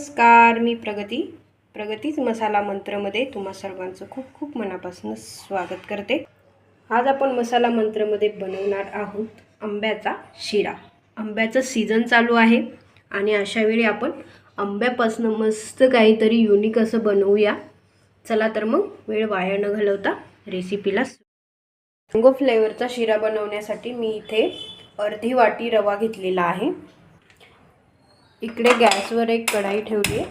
नमस्कार मी प्रगती. प्रगतीच मसाला मंत्रमध्ये तुम्हा सर्वांचं खूप खूप मनापासून स्वागत करते. आज आपण मसाला मंत्रमध्ये बनवणार आहोत आंब्याचा शिरा. आंब्याचं सीझन चालू आहे आणि अशा वेळी आपण आंब्यापासून मस्त काहीतरी युनिक असं बनवूया. चला तर मग वेळ वाया न घालवता रेसिपीला मँगो फ्लेवरचा शिरा बनवण्यासाठी मी इथे अर्धी वाटी रवा घेतलेला आहे. इकडे गॅसवर एक कढाई ठेवली आहे.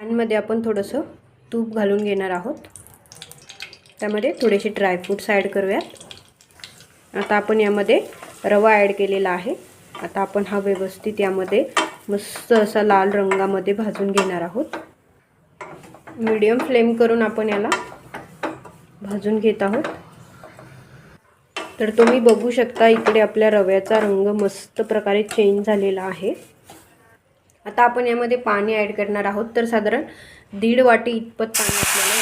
पॅनमध्ये आपण थोडंसं तूप घालून घेणार आहोत. त्यामध्ये थोडेसे ड्रायफ्रूट्स ॲड करूयात. आता आपण यामध्ये रवा ॲड केलेला आहे. आता आपण हा व्यवस्थित यामध्ये मस्त असा लाल रंगामध्ये भाजून घेणार आहोत. मीडियम फ्लेम करून आपण याला भाजून घेत आहोत. तर तुम्ही बघू शकता इकडे आपल्या रव्याचा रंग मस्त प्रकारे चेंज झालेला आहे. आता आपण यामध्ये पाणी ॲड करणार आहोत. तर साधारण दीड वाटी इतपत पाणी आपल्याला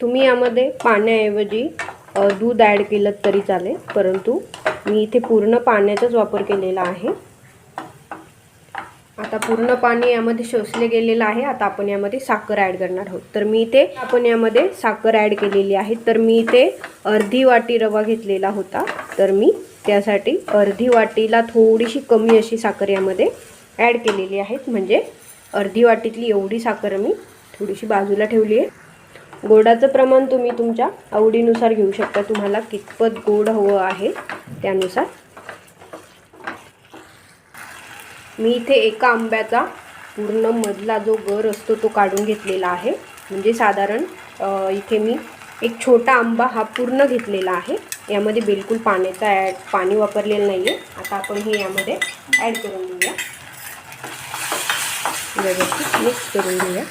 तुम्ही यामध्ये पाण्याऐवजी दूध ॲड केलं तरी चालेल. परंतु मी इथे पूर्ण पाण्याचाच वापर केलेला आहे. आता पूर्ण पाणी यामध्ये शोषले गेलेलं आहे. आता आपण यामध्ये साखर ॲड करणार आहोत. तर मी इथे आपण यामध्ये साखर ॲड केलेली आहे. तर मी इथे अर्धी वाटी रवा घेतलेला होता. तर मी त्यासाठी अर्धी वाटीला थोडीशी कमी अशी साखर यामध्ये ॲड केलेली आहेत म्हणजे अर्धी वाटीतली एवढी साखर मी थोडीशी बाजूला ठेवली आहे. गोडाचं प्रमाण तुम्ही तुमच्या आवडीनुसार घेऊ शकता. तुम्हाला कितपत गोड हवं आहे त्यानुसार मी इथे एका आंब्याचा पूर्ण मधला जो गर असतो तो काढून घेतलेला आहे. म्हणजे साधारण इथे मी एक छोटा आंबा हा पूर्ण घेतलेला आहे. यामध्ये बिलकुल पाण्याचा ॲड पाणी वापरलेलं नाही आहे आता आपण हे यामध्ये ॲड करून घेऊया. व्यवस्थित मिक्स करून घेऊया.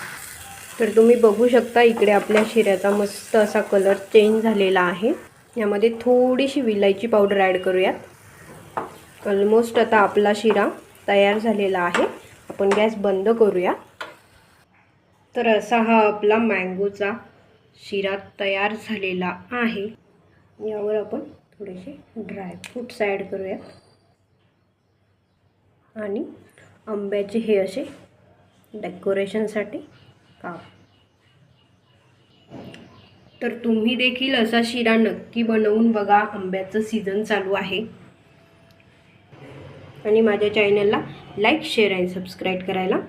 तर तुम्ही बघू शकता इकडे आपल्या शिऱ्याचा मस्त असा कलर चेंज झालेला आहे. यामध्ये थोडीशी विलायची पावडर ॲड करूयात. ऑलमोस्ट आता आपला शिरा तयार झालेला आहे. आपण गॅस बंद करूया. तर असा हा आपला मँगोचा शिरा तयार झालेला आहे. यावर आपण थोडेसे ड्रायफ्रूट्स ॲड करूयात. आणि आंब्याचे हे असे डेकोरेशनसाठी काप. तर तुम्ही देखील असा शिरा नक्की बनवून बघा. आंब्याचं सीझन चालू आहे. आणि माझ्या चॅनलला लाईक शेअर आणि सबस्क्राईब करायला